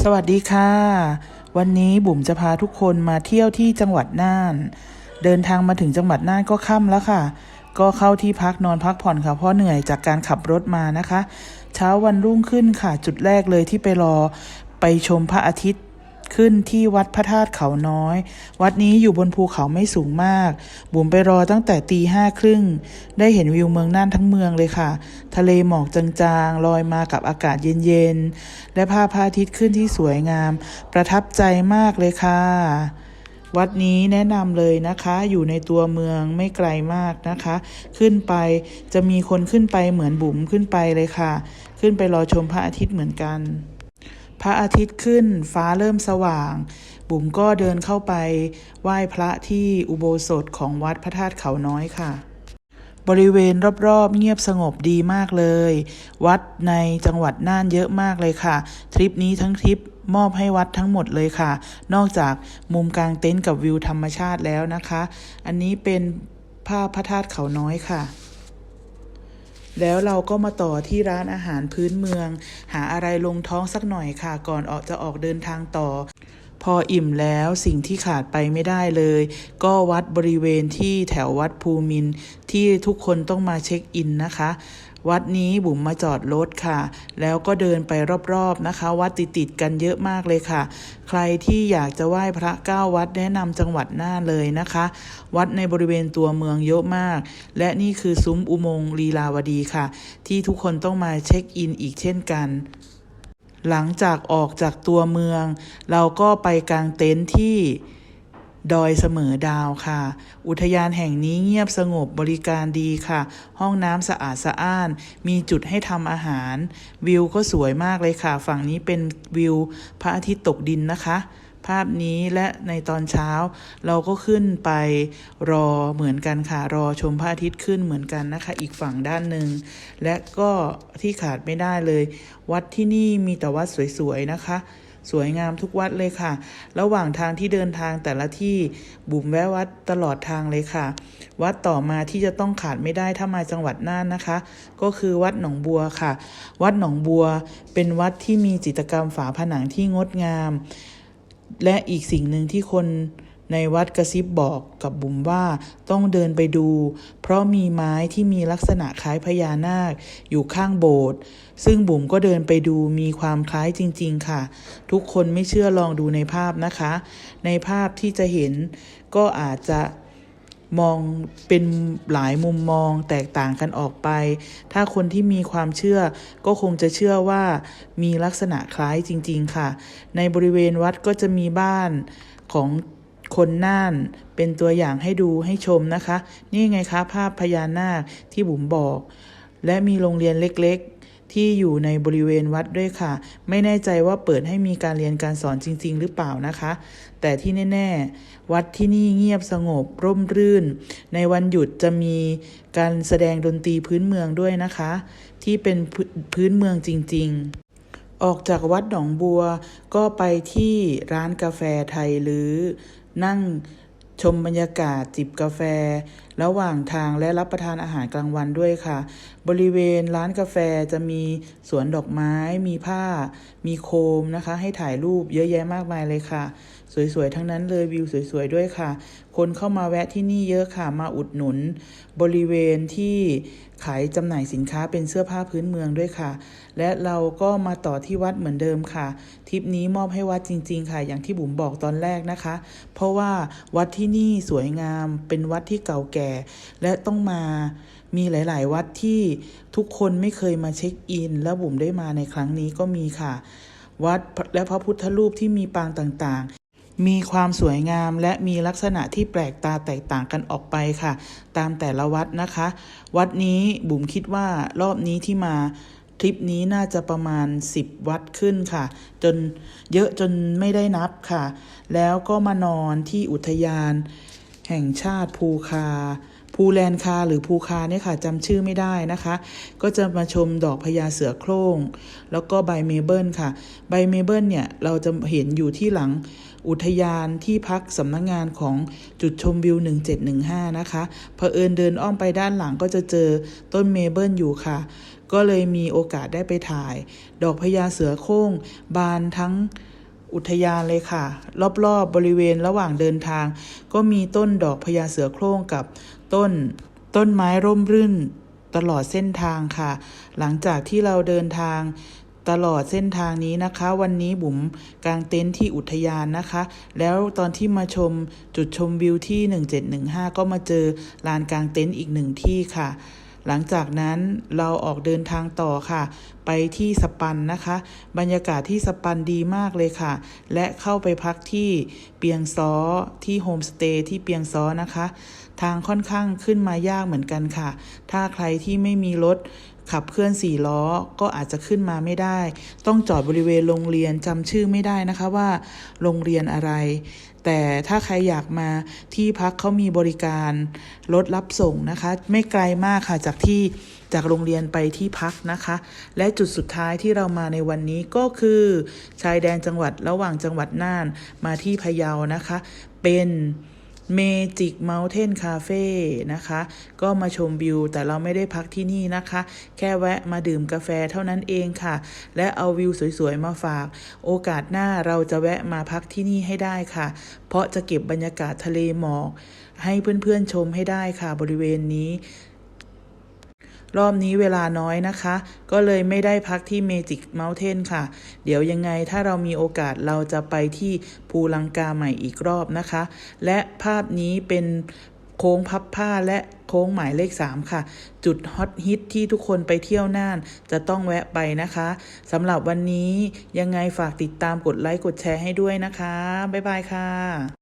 สวัสดีค่ะ วันนี้บุ๋มจะพาทุกคนมาเที่ยวที่จังหวัดน่าน เดินทางมาถึงจังหวัดน่านก็ค่ำแล้วค่ะ ก็เข้าที่พักนอนพักผ่อนค่ะเพราะเหนื่อยจากการขับรถมานะคะ เช้าวันรุ่งขึ้นค่ะ จุดแรกเลยที่ไปรอไปชมพระอาทิตย์ ขึ้นที่วัดพระธาตุเขาน้อย วัดนี้อยู่บนภูเขาไม่สูงมาก บุ๋มไปรอตั้งแต่ตีห้าครึ่ง ได้เห็นวิวเมืองน่านทั้งเมืองเลยค่ะ ทะเลหมอกจางๆ ลอยมากับอากาศเย็นๆ และภาพพระอาทิตย์ขึ้นที่สวยงาม ประทับใจมากเลยค่ะวัดนี้แนะนำเลยนะคะ อยู่ในตัวเมืองไม่ไกลมากนะคะ ขึ้นไปจะมีคนขึ้นไปเหมือนบุ๋มขึ้นไปเลยค่ะ ขึ้นไปรอชมพระอาทิตย์เหมือนกัน พระอาทิตย์ขึ้นฟ้าเริ่มสว่าง บุ๋มก็เดินเข้าไป ไหว้พระที่อุโบสถของวัดพระธาตุเขาน้อยค่ะ บริเวณรอบๆ เงียบสงบดีมากเลย วัดในจังหวัดน่านเยอะมากเลยค่ะ ทริปนี้ทั้งทริปมอบให้วัดทั้งหมดเลยค่ะ นอกจากมุมกลางเต็นท์กับวิวธรรมชาติแล้วนะคะ อันนี้เป็นภาพพระธาตุเขาน้อยค่ะ แล้วเราก็มาต่อที่ร้านอาหารพื้นเมือง หาอะไรลงท้องสักหน่อยค่ะ ก่อนออกจะออกเดินทางต่อ พออิ่มแล้วสิ่งที่ขาดไปไม่ได้เลย ก็วัดบริเวณที่แถววัดภูมินที่ทุกคนต้องมาเช็คอินนะคะ วัดนี้บุ๋มมาจอดรถค่ะ แล้วก็เดินไปรอบๆนะคะ วัดติดๆกันเยอะมากเลยค่ะ ใครที่อยากจะไหว้พระเก้าวัดแนะนำจังหวัดน่านเลยนะคะ วัดในบริเวณตัวเมืองเยอะมาก และนี่คือซุ้มอุโมงค์ลีลาวดีค่ะ ที่ทุกคนต้องมาเช็คอินอีกเช่นกันหลังจากออกจากตัวเมือง เราก็ไปกางเต็นท์ที่ ดอยเสมอดาวค่ะ อุทยานแห่งนี้เงียบสงบบริการดีค่ะ ห้องน้ำสะอาดสะอ้าน มีจุดให้ทำอาหาร วิวก็สวยมากเลยค่ะ ฝั่งนี้เป็นวิวพระอาทิตย์ตกดินนะคะ ภาพนี้และในตอนเช้า เราก็ขึ้นไปรอเหมือนกันค่ะ รอชมพระอาทิตย์ขึ้นเหมือนกันนะคะ อีกฝั่งด้านหนึ่ง และก็ที่ขาดไม่ได้เลย วัดที่นี่มีแต่วัดสวยๆนะคะ สวยงามทุกวัดเลยค่ะ ระหว่างทางที่เดินทางแต่ละที่บุ๋มแวะวัดตลอดทางเลยค่ะ วัดต่อมาที่จะต้องขาดไม่ได้ถ้ามาจังหวัดน่านนะคะ ก็คือวัดหนองบัวค่ะ วัดหนองบัวเป็นวัดที่มีจิตรกรรมฝาผนังที่งดงาม และอีกสิ่งหนึ่งที่คน ในวัดกระซิบบอกกับบุ๋มว่าต้องเดินไปดู เพราะมีไม้ที่มีลักษณะคล้ายพญานาคอยู่ข้างโบสถ์ซึ่งบุ๋มก็เดินไปดูมีความคล้ายจริง ๆ ค่ะ ทุกคนไม่เชื่อลองดูในภาพนะคะ ในภาพที่จะเห็นก็อาจจะมองเป็นหลายมุมมองแตกต่างกันออกไป ถ้าคนที่มีความเชื่อก็คงจะเชื่อว่ามีลักษณะคล้ายจริง ๆ ค่ะ ในบริเวณวัดก็จะมีบ้านของ คนน่าน เป็นตัวอย่างให้ดูให้ชมนะคะ นี่ไงคะภาพพญานาคที่บุ๋มบอก และมีโรงเรียนเล็กๆ ที่อยู่ในบริเวณวัดด้วยค่ะ ไม่แน่ใจว่าเปิดให้มีการเรียนการสอนจริง ๆ หรือเปล่านะคะ แต่ที่แน่ ๆ วัดที่นี่เงียบสงบร่มรื่น ในวันหยุดจะมีการแสดงดนตรีพื้นเมืองด้วยนะคะ ที่เป็นพื้นเมืองจริง ๆออกจากวัดหนองบัวก็ไปที่ร้านกาแฟไทยหรือ นั่งชมบรรยากาศจิบกาแฟ ระหว่างทางและรับประทานอาหารกลางวันด้วยค่ะ บริเวณร้านกาแฟจะมีสวนดอกไม้ มีผ้า มีโคมนะคะ ให้ถ่ายรูปเยอะแยะมากมายเลยค่ะ สวยๆ ทั้งนั้นเลยวิวสวยๆ ด้วยค่ะ คนเข้ามาแวะที่นี่เยอะค่ะมาอุดหนุน บริเวณที่ ขายจำหน่ายสินค้าเป็นเสื้อผ้าพื้นเมืองด้วยค่ะ และเราก็มาต่อที่วัดเหมือนเดิมค่ะ ทริปนี้มอบให้วัดจริง ๆ ค่ะ อย่างที่บุ๋มบอกตอนแรกนะคะ เพราะว่าวัดที่นี่สวยงามเป็นวัดที่เก่าแก่ และต้องมามีหลาย ๆ วัดที่ทุกคนไม่เคยมาเช็คอิน และบุ๋มได้มาในครั้งนี้ก็มีค่ะ วัดและพระพุทธรูปที่มีปางต่างๆ มีความสวยงามและมีลักษณะที่แปลกตาแตกต่างกันออกไปค่ะ ตามแต่ละวัดนะคะ วัดนี้บุ๋มคิดว่ารอบนี้ที่มาทริปนี้น่าจะประมาณ 10 วัดขึ้นค่ะ จนเยอะจนไม่ได้นับค่ะ แล้วก็มานอนที่อุทยาน แห่งชาติภูคา ภูแลนคาหรือภูคาเนี่ยค่ะจำชื่อไม่ได้นะคะ ก็จะมาชมดอกพญาเสือโคร่ง แล้วก็ใบเมเบิลค่ะ ใบเมเบิลเนี่ยเราจะเห็นอยู่ที่หลังอุทยานที่พักสำนักงงานของจุดชมวิว 1715 นะคะเผอิญเดินอ้อมไปด้านหลังก็จะเจอต้นเมเบิลอยู่ค่ะ ก็เลยมีโอกาสได้ไปถ่าย ดอกพญาเสือโคร่ง บานทั้งอุทยานเลยค่ะ รอบๆบบริเวณระหว่างเดินทาง ก็มีต้นดอกพญาเสือโคร่งกับ ต้น ต้นไม้ร่มรื่นตลอดเส้นทางค่ะ หลังจากที่เราเดินทางตลอดเส้นทางนี้นะคะ วันนี้บุ๋มกางเต็นท์ที่อุทยานนะคะ แล้วตอนที่มาชมจุดชมวิวที่ 1715 ก็มาเจอลานกางเต็นท์อีกหนึ่งที่ค่ะ หลังจากนั้นเราออกเดินทางต่อค่ะ ไปที่สปันนะคะ บรรยากาศที่สปันดีมากเลยค่ะ และเข้าไปพักที่เปียงซ้อที่โฮมสเตย์ที่เปียงซ้อนะคะ ทางค่อนข้างขึ้นมายากเหมือนกันค่ะ ถ้าใครที่ไม่มีรถ ขับเคลื่อนสี่ล้อก็อาจจะขึ้นมาไม่ได้ ต้องจอดบริเวณโรงเรียนจำชื่อไม่ได้นะคะว่าโรงเรียนอะไร แต่ถ้าใครอยากมาที่พักเขามีบริการรถรับส่งนะคะ ไม่ไกลมากค่ะจากที่จากโรงเรียนไปที่พักนะคะ และจุดสุดท้ายที่เรามาในวันนี้ก็คือ ชายแดนจังหวัดระหว่างจังหวัดน่านมาที่พะเยานะคะ เป็น เมจิกเม t เทนคาเฟ่นะคะ ก็มาชมวิว แต่เราไม่ได้พักที่นี่นะคะ แค่แวะมาดื่มกาแฟเท่านั้นเองค่ะ และเอาวิวสวยๆ มาฝาก โอกาสหน้าเราจะแวะมาพักที่นี่ให้ได้ค่ะ เพราะจะเก็บบรรยากาศทะเลหมอก ให้เพื่อนๆชมให้ได้ค่ะบริเวณนี้ รอบนี้เวลาน้อยนะคะ ก็เลยไม่ได้พักที่ Magic Mountain ค่ะ เดี๋ยวยังไงถ้าเรามีโอกาสเราจะไปที่ภูลังกาใหม่อีกรอบนะคะ และภาพนี้เป็นโค้งพับผ้าและโค้งหมายเลข 3 ค่ะ จุดฮอตฮิตที่ทุกคนไปเที่ยวน่าน จะต้องแวะไปนะคะสำหรับวันนี้ยังไงฝากติดตามกดไลค์กดแชร์ให้ด้วยนะคะ บ๊ายบายค่ะ